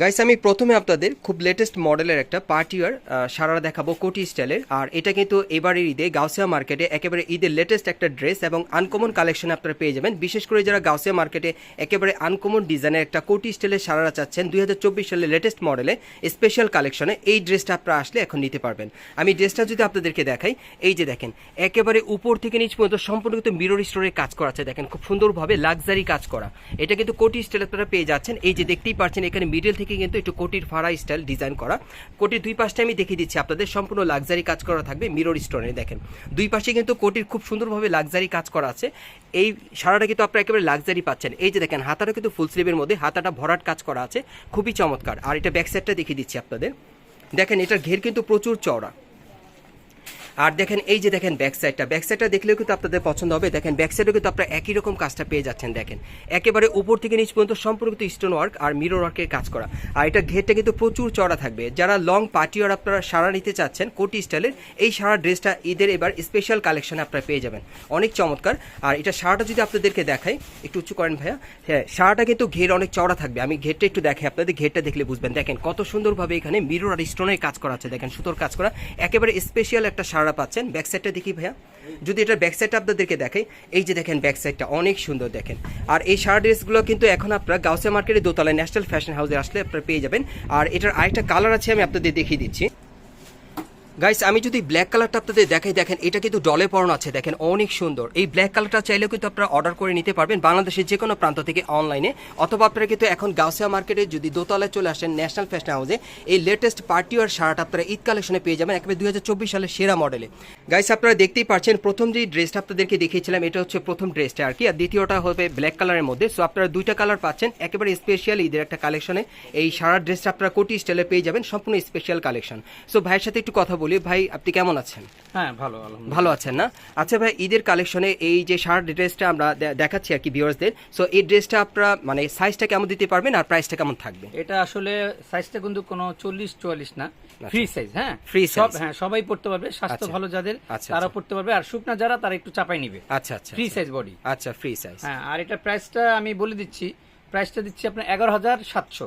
Guys আমি প্রথমে আপনাদের খুব লেটেস্ট মডেলের একটা পার্টিওয়ার সারারা দেখাবো কোটি স্টাইলের। আর এটা কিন্তু এবারের ঈদে গাউসিয়া মার্কেটে একেবারে ঈদের লেটেস্ট একটা ড্রেস এবং আনকমন কালেকশন আপনারা পেয়ে যাবেন। বিশেষ করে যারা গাউসিয়া মার্কেটে একেবারে আনকমন ডিজাইনের একটা কোটি স্টাইলের সারারা চাচ্ছেন, দুই হাজার সালের লেটেস্ট মডেলে স্পেশাল কালেকশনে এই ড্রেসটা আপনারা আসলে এখন নিতে পারবেন। আমি ড্রেসটা যদি আপনাদেরকে দেখাই, এই যে দেখেন, একেবারে উপর থেকে নিচ পর্যন্ত সম্পূর্ণ কিন্তু মিরর স্টোরে কাজ করা আছে। দেখেন, খুব সুন্দরভাবে লাক্সারি কাজ করা। এটা কিন্তু কোটি স্টাইল আপনারা পেয়ে যাচ্ছেন। এই যে দেখতেই পাচ্ছেন, এখানে মিডল থেকে কিন্তু একটু কোটির ফাড়া স্টাইল ডিজাইন করা। কোটির দুই পাশটা আমি দেখিয়ে দিচ্ছি আপনাদের, সম্পূর্ণ লাক্সারি কাজ করা থাকবে মিরর স্টোনে দেখেন। দুই পাশে কিন্তু কোটির খুব সুন্দরভাবে লাক্সারি কাজ করা আছে। এই সারাটা কিন্তু আপনারা একেবারে লাক্সারি পাচ্ছেন। এই যে দেখেন, হাতাটা কিন্তু ফুল স্লিভের মধ্যে, হাতাটা ভরাট কাজ করা আছে। খুবই চমৎকার। আর এটা ব্যাক সাইডটা দেখিয়ে দিচ্ছি আপনাদের। দেখেন, এটার ঘের কিন্তু প্রচুর চওড়া। আর দেখেন, এই যে দেখেন ব্যাক সাইডটা ব্যাক দেখলেও কিন্তু আপনাদের পছন্দ হবে। দেখেন ব্যাক সাইডেও কিন্তু আপনারা একই রকম কাজটা পেয়ে যাচ্ছেন, দেখেন। একেবারে উপর থেকে নিচ পর্যন্ত সম্পূর্ণ কিন্তু স্টোন ওয়ার্ক আর মিরর ওয়ার্কের কাজ করা। আর এটা ঘেরটা কিন্তু প্রচুর চড়া থাকবে। যারা লং পার্টিওয়ার আপনারা সারা নিতে চাচ্ছেন, কোটি স্টাইলের এই সারা ড্রেসটা ঈদের এবার স্পেশাল কালেকশনে আপনারা পেয়ে যাবেন। অনেক চমৎকার। আর এটা সারাটা যদি আপনাদেরকে দেখাই, একটু উঁচু করেন ভাইয়া। হ্যাঁ সারাটা কিন্তু ঘের অনেক চড়া থাকবে। আমি ঘেরটা একটু দেখাই, আপনাদের ঘেরটা দেখলে বুঝবেন। দেখেন, কত সুন্দরভাবে এখানে মিরর আর স্টোনের কাজ করা আছে। দেখেন, সুতোর কাজ করা। একেবারে স্পেশাল একটা সারা পাচ্ছেন ব্যাক সাইডটা দেখি ভাইয়া। যদি এটার ব্যাক সাইডটা আপনাদেরকে দেখাই, এই যে দেখেন ব্যাক সাইডটা অনেক সুন্দর দেখেন। আর এই সারা ড্রেসগুলো কিন্তু এখন আপনারা গাউসিয়া মার্কেটের দোতলায় ন্যাশনাল ফ্যাশন হাউসে আসলে আপনারা পেয়ে যাবেন। আর এটার আরেকটা কালার আছে, আমি আপনাদের দেখিয়ে দিচ্ছি। গাইস আমি যদি ব্ল্যাক কালারটা আপনাদের দেখাই, দেখেন, এটা কিন্তু ডলে পরন আছে, দেখেন, অনেক সুন্দর। এই ব্ল্যাক কালারটা চাইলেও কিন্তু আপনারা অর্ডার করে নিতে পারবেন বাংলাদেশের যে কোনো প্রান্ত থেকে অনলাইনে অথবা আপনারা কিন্তু এখন গাউসিয়া মার্কেটে যদি দোতলায় চলে আসেন ন্যাশনাল ফ্যাশন হাউসে এই লেটেস্ট পার্টি আর শার্ট আপনারা ঈদ কালেকশনে পেয়ে যাবেন, একেবারে দুই হাজার চব্বিশ সালের সেরা মডেলে গাইস আপনারা দেখতেই পাচ্ছেন প্রথম যে ড্রেসটা আপনাদেরকে দেখিয়েছিলাম, এটা হচ্ছে প্রথম ড্রেসটা আর কি, আর দ্বিতীয়টা হবে ব্ল্যাক কালারের মধ্যে। সো আপনারা দুইটা কালার পাচ্ছেন, একেবারে স্পেশাল ঈদের একটা কালেকশনে এই সারা ড্রেসটা আপনারা কোটি স্টাইলে পেয়ে যাবেন, সম্পূর্ণ স্পেশাল কালেকশন সো ভাইয়ের সাথে একটু কথা বলি। ভাই, আপনি কেমন আছেন? হ্যাঁ ভালো ভালো আছেন না? আচ্ছা ভাই ঈদের কালেকশনে এই যে শার্ট ড্রেসটা আমরা দেখাচ্ছি আর কি ভিউয়ার্সদের সো এই ড্রেসটা আপনারা মানে সাইজটা কেমন দিতে পারবেন আর প্রাইসটা কেমন থাকবে? এটা আসলে সাইজটা কিন্তু কোনো চল্লিশ চুয়াল্লিশ না ফ্রি সাইজ হ্যাঁ? আচ্ছা। Free সব হ্যাঁ সবাই পড়তে পারবে স্বাস্থ্য আচ্ছা। ভালো যাদের আচ্ছা, তারা আচ্ছা। পড়তে পারবে আর শুকনা যারা তারা একটু চাপাই নিবে। আচ্ছা আচ্ছা ফ্রি আচ্ছা। সাইজ বডি আচ্ছা ফ্রি সাইজ হ্যাঁ আর এটা প্রাইসটা আমি বলে দিচ্ছি প্রাইসটা দিচ্ছি আপনার এগারো হাজার সাতশো।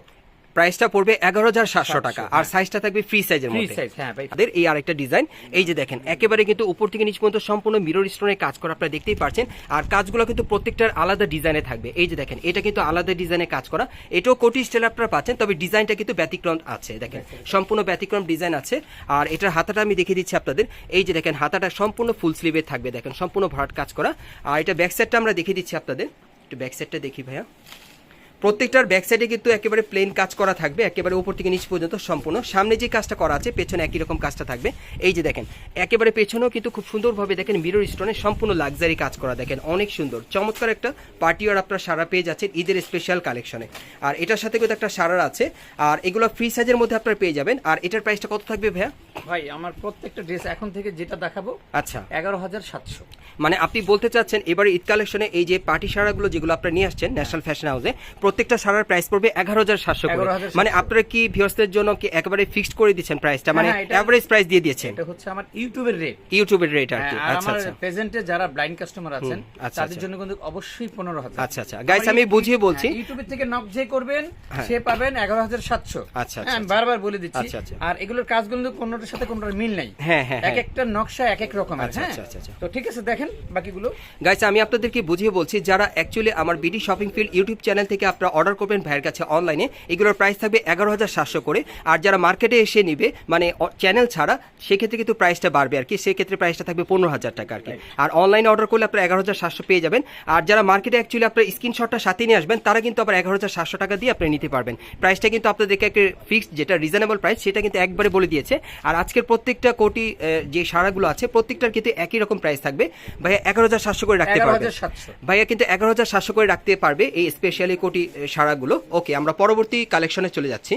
প্রাইসটা পড়বে এগারো হাজার সাতশো টাকা। আর হ্যাঁ। সাইজটা থাকবে ফ্রি সাইজের মধ্যে। সাইজ হ্যাঁ তাদের এই আরেকটা ডিজাইন এই যে দেখেন একেবারে কিন্তু উপর থেকে নিচ পর্যন্ত সম্পূর্ণ মিরর স্টোনের কাজ করা আপনারা দেখতেই পাচ্ছেন আর কাজগুলো কিন্তু প্রত্যেকটার আলাদা ডিজাইনে থাকবে। এই যে দেখেন এটা কিন্তু আলাদা ডিজাইনে কাজ করা। এটাও কোটি স্টাইল আপনারা পাচ্ছেন তবে ডিজাইনটা কিন্তু ব্যতিক্রম আছে দেখেন। সম্পূর্ণ ব্যতিক্রম ডিজাইন আছে। আর এটার হাতাটা আমি দেখিয়ে দিচ্ছি আপনাদের। এই যে দেখেন হাতাটা সম্পূর্ণ ফুল স্লিভে থাকবে দেখেন সম্পূর্ণ ভরাট কাজ করা। আর এটা ব্যাক সাইডটা আমরা দেখিয়ে দিচ্ছি আপনাদের। একটু ব্যাক সাইডটা দেখি ভাইয়া। প্রত্যেকটার ব্যাক সাইডে কিন্তু একেবারে প্লেন কাজ করা থাকবে, একেবারে উপর থেকে নিচ পর্যন্ত সম্পূর্ণ। সামনে যে কাজটা করা আছে, পেছনে একই রকম কাজটা থাকবে। এই যে দেখেন, একেবারে পেছনেও কিন্তু খুব সুন্দরভাবে দেখেন মিরর স্টোনে সম্পূর্ণ লাক্সারি কাজ করা, দেখেন অনেক সুন্দর। চমৎকার একটা পার্টি আর আপনার সারা পেয়ে যাচ্ছেন ঈদের স্পেশাল কালেকশনে আর এটার সাথে কিন্তু একটা সারার আছে, আর এগুলো ফ্রি সাইজের মধ্যে আপনারা পেয়ে যাবেন। আর এটার প্রাইসটা কত থাকবে ভাইয়া? ভাই আমার প্রত্যেকটা ড্রেস এখন থেকে যেটা দেখাবো আচ্ছা। এগারো হাজার সাতশো। মানে আপনি বলতে চাচ্ছেন এবারে ঈদ কালেকশনে এই যে পার্টি সারাগুলো যেগুলো আপনারা নিয়ে আসছেন ন্যাশনাল ফ্যাশন হাউসে প্রত্যেকটা সারার প্রাইস পড়বে এগারো হাজার সাতশো 11,700 মানে আপনারা কি ভিউয়ার্সদের জন্য কি একেবারে ফিক্সড করে দিচ্ছেন প্রাইসটা মানে হ্যাঁ, এভারেজ প্রাইস দিয়ে দিয়েছেন। এটা হচ্ছে আমার ইউটিউবের রেট ইউটিউবের রেট আর কি। হ্যাঁ, আচ্ছা আচ্ছা। প্রেজেন্টে যারা ব্লাইন্ড কাস্টমার আছেন আচ্ছা, তাদের আচ্ছা। জন্য কিন্তু অবশ্যই পনেরো হাজার। আচ্ছা, আচ্ছা। Guys, আমি বুঝিয়ে বলছি। ইউটিউবের থেকে নক যে করবেন হ্যাঁ। সে পাবেন এগারো হাজার সাতশো। আচ্ছা, আচ্ছা, বারবার বলে দিচ্ছি। আচ্ছা, আচ্ছা। আর এগুলোর কাজগুলো কিন্তু কোনোটার সাথে কোনোটার মিল নাই। হ্যাঁ, হ্যাঁ, এক হ্যাঁ। একটা নকশা এক এক রকমের আচ্ছা, হ্যাঁ? আচ্ছা, আচ্ছা। তো ঠিক আছে দেখেন বাকিগুলো। গাইস আমি আপনাদেরকে বুঝিয়ে বলছি যারা অ্যাকচুয়ালি আমার BD shopping field YouTube channel থেকে আপনারা অর্ডার করবেন ভাইয়ের কাছে অনলাইনে এগুলোর প্রাইস থাকবে এগারো হাজার সাতশো করে। আর যারা মার্কেটে এসে নিবে মানে চ্যানেল ছাড়া সেক্ষেত্রে কিন্তু প্রাইসটা বাড়বে আর কি। সেক্ষেত্রে প্রাইসটা থাকবে পনেরো হাজার টাকা আর কি। আর অনলাইনে অর্ডার করলে আপনারা এগারো হাজার সাতশো পেয়ে যাবেন। আর যারা মার্কেটে অ্যাকচুয়ালি আপনার স্ক্রিনশটটা সাথে নিয়ে আসবেন তারা কিন্তু আবার এগারো হাজার সাতশো টাকা দিয়ে আপনি নিতে পারবেন। প্রাইসটা কিন্তু আপনাদেরকে একটা ফিক্সড যেটা রিজনেবল প্রাইস সেটা কিন্তু একবারে বলে দিয়েছে। আর আজকের প্রত্যেকটা কোটি যে সারাগুলো আছে প্রত্যেকটার কিন্তু একই রকম প্রাইস থাকবে। ভাইয়া এগারো হাজার সাতশো করে রাখতে সাতশো। ভাইয়া কিন্তু এগারো হাজার সাতশো করে রাখতে পারবে এই স্পেশালি কোটি সারাগুলো ওকে আমরা পরবর্তী কালেকশনে চলে যাচ্ছি।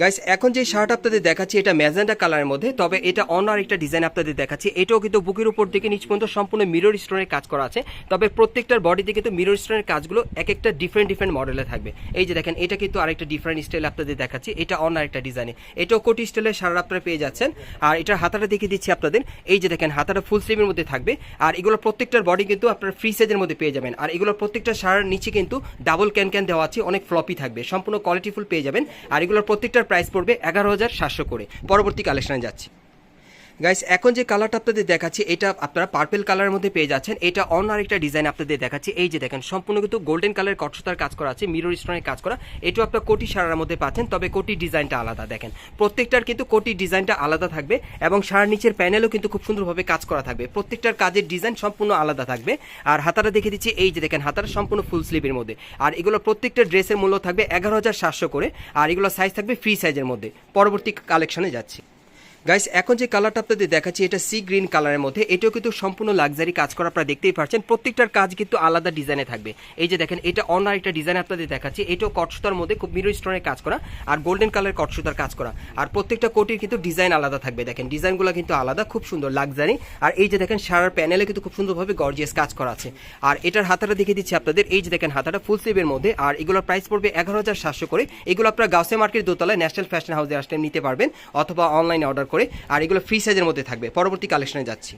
গাইস এখন যে শার্ট আপনাদের দেখাচ্ছি, এটা ম্যাজেন্ডা কালারের মধ্যে, তবে এটা অন্য আরেকটা ডিজাইন আপনাদের দেখাচ্ছি। এটাও কিন্তু বুকের উপর দিকে নিচ পর্যন্ত সম্পূর্ণ মিরর স্টোনের কাজ করা আছে, তবে প্রত্যেকটার বডিতে কিন্তু মিরর স্টোনের কাজগুলো এক একটা ডিফারেন্ট ডিফারেন্ট মডেলে থাকবে। এই যে দেখেন, এটা কিন্তু আরেকটা ডিফারেন্ট স্টাইল আপনাদের দেখাচ্ছি, এটা অন্য আরেকটা ডিজাইনে এটাও কোটি স্টাইলের শার্ট আপনারা পেয়ে যাচ্ছেন, আর এটার হাতাটা দেখিয়ে দিচ্ছি আপনাদের। এই যে দেখেন, হাতাটা ফুল স্লিভের মধ্যে থাকবে, আর এগুলো প্রত্যেকটার বডি কিন্তু আপনারা ফ্রি সাইজের মধ্যে পেয়ে যাবেন। আর এগুলো প্রত্যেকটা শাড়ার নিচে কিন্তু ডাবল ক্যান ক্যান দেওয়া আছে, অনেক ফ্লপি থাকবে, সম্পূর্ণ কোয়ালিটিফুল পেয়ে যাবেন। আর এগুলোর প্রত্যেকটার প্রাইস পড়বে এগারো হাজার সাতশো করে। পরবর্তী কালেকশনে যাচ্ছি। গাইস এখন যে কালারটা আপনাদের দেখাচ্ছি, এটা আপনারা পার্পেল কালারের মধ্যে পেয়ে যাচ্ছেন। এটা অন্য আরেকটা ডিজাইন আপনাদের দেখাচ্ছি। এই যে দেখেন, সম্পূর্ণ কিন্তু গোল্ডেন কালারের কটসতার কাজ করা আছে মিরর স্টোনের কাজ করা। এটাও আপনার কোটি সারার মধ্যে পাচ্ছেন, তবে কোটি ডিজাইনটা আলাদা, দেখেন। প্রত্যেকটার কিন্তু কোটি ডিজাইনটা আলাদা থাকবে এবং সারার নিচের প্যানেলও কিন্তু খুব সুন্দরভাবে কাজ করা থাকবে। প্রত্যেকটার কাজের ডিজাইন সম্পূর্ণ আলাদা থাকবে। আর হাতাটা দেখে দিচ্ছি, এই যে দেখেন, হাতাটা সম্পূর্ণ ফুল স্লিভের মধ্যে। আর এগুলো প্রত্যেকটা ড্রেসের মূল্য থাকবে এগারো হাজার সাতশো করে, আর এগুলো সাইজ থাকবে ফ্রি সাইজের মধ্যে। পরবর্তী কালেকশনে যাচ্ছি। গাইস এখন যে কালারটা আপনাদের দেখাচ্ছি, এটা সি গ্রিন কালারের মধ্যে। এটাও কিন্তু সম্পূর্ণ লাক্সারি কাজ করা আপনারা দেখতেই পাচ্ছেন প্রত্যেকটার কাজ কিন্তু আলাদা ডিজাইনে থাকবে। এই যে দেখেন, এটা অন্য একটা ডিজাইন আপনাদের দেখাচ্ছি। এটাও কটসুতার মধ্যে খুব মিরো স্টোনের কাজ করা আর গোল্ডেন কালার কটসুতার কাজ করা। আর প্রত্যেকটা কোটির কিন্তু ডিজাইন আলাদা থাকবে। দেখেন ডিজাইনগুলো কিন্তু আলাদা, খুব সুন্দর লাক্সারি আর এই যে দেখেন সারার প্যানেলে কিন্তু খুব সুন্দরভাবে গর্জিয়াস কাজ করা আছে। আর এটার হাতাটা দেখিয়ে দিচ্ছি আপনাদের। এই যে দেখেন, হাতাটা ফুল স্লিভের মধ্যে। আর এগুলোর প্রাইস পড়বে এগারো হাজার সাতশো করে। এগুলো আপনারা গাউসে মার্কেট দোতলায় ন্যাশনাল ফ্যাশন হাউসে আসলে নিতে পারবেন। অথবা অনলাইনে অর্ডার করে আর এগুলো ফ্রি সাইজের মধ্যে থাকবে। পরবর্তী কালেকশনে যাচ্ছি।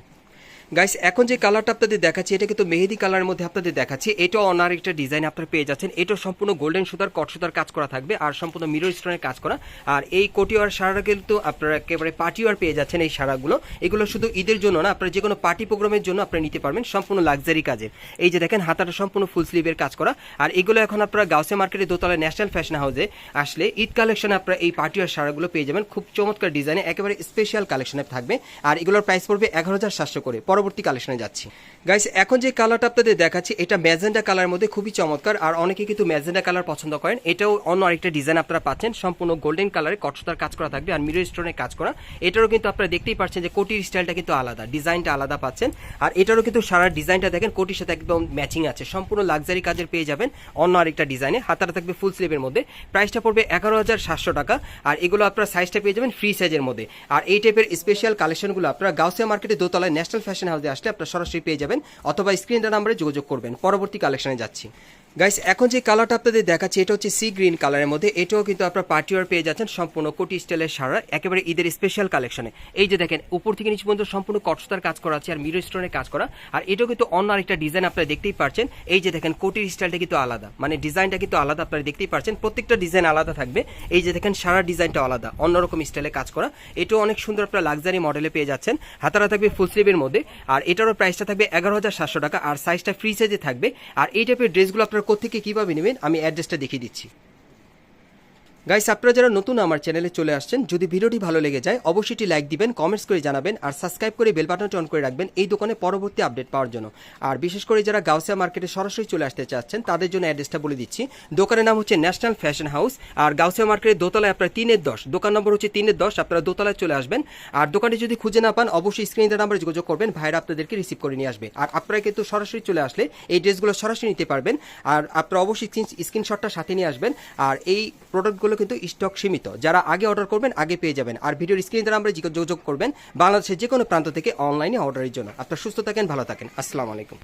গাইস এখন যে কালারটা আপনাদের দেখাচ্ছি, এটা কিন্তু মেহেদি কালারের মধ্যে আপনাদের দেখাচ্ছি। এটাও অনার একটা ডিজাইন আপনারা পেয়ে যাচ্ছেন। এটা সম্পূর্ণ গোল্ডেন সুতার কট সুতার কাজ করা থাকবে আর সম্পূর্ণ মিরর স্টোনের কাজ করা। আর এই কোটিওয়ার সারা কিন্তু আপনারা একেবারে পার্টিওয়ার পেয়ে যাচ্ছেন এই সারাগুলো এগুলো শুধু ঈদের জন্য না, আপনারা যে কোনো পার্টি প্রোগ্রামের জন্য আপনারা নিতে পারবেন সম্পূর্ণ লাক্সারি কাজের। এই যে দেখেন, হাতাটা সম্পূর্ণ ফুল স্লিভের কাজ করা। আর এগুলো এখন আপনারা গাউসে মার্কেটে দোতলায় ন্যাশনাল ফ্যাশন হাউসে আসলে ঈদ কালেকশনে আপনারা এই পার্টিওয়ার সারাগুলো পেয়ে যাবেন। খুব চমৎকার ডিজাইনে একেবারে স্পেশাল কালেকশনে থাকবে। আর এগুলোর প্রাইস পড়বে এগারো হাজার সাতশো করে। পরবর্তী কালেকশনে যাচ্ছি। গাইস এখন যে কালারটা আপনাদের দেখাচ্ছি, এটা ম্যাজেন্ডা কালার মধ্যে খুবই চমৎকার, আর অনেকে কিন্তু ম্যাজেন্ডা কালার পছন্দ করেন। এটাও অন্য আরেকটা ডিজাইন আপনারা পাচ্ছেন, সম্পূর্ণ গোল্ডেন কালারে কটসতার কাজ করা থাকবে, আর মিরর স্টোনের কাজ করা। এটারও কিন্তু আপনারা দেখতেই পাচ্ছেন যে কোটির স্টাইলটা কিন্তু আলাদা ডিজাইনটা আলাদা পাচ্ছেন। আর এটারও কিন্তু সারা ডিজাইনটা দেখেন, কোটির সাথে একদম ম্যাচিং আছে। সম্পূর্ণ লাক্সারি কাজের পেয়ে যাবেন অন্য আরেকটা ডিজাইনে হাতাটা থাকবে ফুল স্লিভের মধ্যে। প্রাইসটা পড়বে এগারো হাজার সাতশো টাকা, আর এগুলো আপনারা সাইজটা পেয়ে যাবেন ফ্রি সাইজের মধ্যে। আর এই টাইপের স্পেশাল কালেকশনগুলো আপনারা গাউসিয়া মার্কেটে দোতলায় ন্যাশনাল ফ্যাশন হাউসে আসলে আপনারা সরাসরি পেয়ে যাবেন অথবা স্ক্রিনটা নাম্বারে যোগাযোগ করবেন। পরবর্তী কালেকশনে যাচ্ছি। গাইস এখন যে কালারটা আপনাদের দেখাচ্ছি, এটা হচ্ছে সি গ্রিন কালারের মধ্যে। এটাও কিন্তু আপনার পার্টিওয়ার পেয়ে যাচ্ছেন সম্পূর্ণ কোটি স্টাইলের সারা, একেবারে ঈদের স্পেশাল কালেকশনে এই যে দেখেন, উপর থেকে নিচ পর্যন্ত সম্পূর্ণ কটসতার কাজ করা আছে আর মিরো স্টোনের কাজ করা। আর এটাও কিন্তু অন্য আরেকটা ডিজাইন আপনারা দেখতেই পাচ্ছেন এই যে দেখেন, কোটির স্টাইলটা কিন্তু আলাদা। মানে ডিজাইনটা কিন্তু আলাদা আপনারা দেখতেই পাচ্ছেন প্রত্যেকটা ডিজাইন আলাদা থাকবে। এই যে দেখেন, সারা ডিজাইনটা আলাদা। অন্যরকম স্টাইলে কাজ করা। এটাও অনেক সুন্দর আপনারা লাক্সারি মডেলে পেয়ে যাচ্ছেন। হাতারা থাকবে ফুল স্লিভের মধ্যে। আর এটারও প্রাইসটা থাকবে এগারো হাজার সাতশো টাকা। আর সাইজটা ফ্রি সাইজে থাকবে। আর এই টাইপের ড্রেসগুলো আপনারা কোথেকে কীভাবে নেবেন আমি অ্যাড্রেসটা দেখিয়ে দিচ্ছি। গাইস আপনারা যারা নতুন আমার চ্যানেলে চলে আসছেন, যদি ভিডিওটি ভালো লেগে যায়, অবশ্যই লাইক দিবেন কমেন্টস করে জানাবেন, আর সাবস্ক্রাইব করে বেল বাটনটি অন করে রাখবেন এই দোকানে পরবর্তী আপডেট পাওয়ার জন্য। আর বিশেষ করে যারা গাউসিয়া মার্কেটে সরাসরি চলে আসতে চাচ্ছেন, তাদের জন্য অ্যাড্রেসটা বলে দিচ্ছি। দোকানের নাম হচ্ছে ন্যাশনাল ফ্যাশন হাউস আর গাউসিয়া মার্কেটের দোতলায় আপনার তিনের দশ। দোকান নম্বর হচ্ছে তিনের দশ, আপনারা দোতলায় চলে আসবেন। আর দোকানটি যদি খুঁজে না পান, অবশ্যই স্ক্রিনের নাম্বারে যোগাযোগ করবেন, ভাইরা আপনাদেরকে রিসিভ করে নিয়ে আসবে। আর আপনারা কিন্তু সরাসরি চলে আসলে এই ড্রেসগুলো সরাসরি নিতে পারবেন। আর আপনারা অবশ্যই স্ক্রিনশটটা সাথে নিয়ে আসবেন। আর এই প্রোডাক্টগুলো কিন্তু স্টক সীমিত। যারা আগে অর্ডার করবেন, আগে পেয়ে যাবেন। আর ভিডিওর স্ক্রিন দ্বারা আমরা যোগাযোগ করবেন বাংলাদেশের যে কোনো প্রান্ত থেকে অনলাইনে অর্ডারের জন্য। আপনার সুস্থ থাকেন, ভালো থাকেন। আসসালামু আলাইকুম।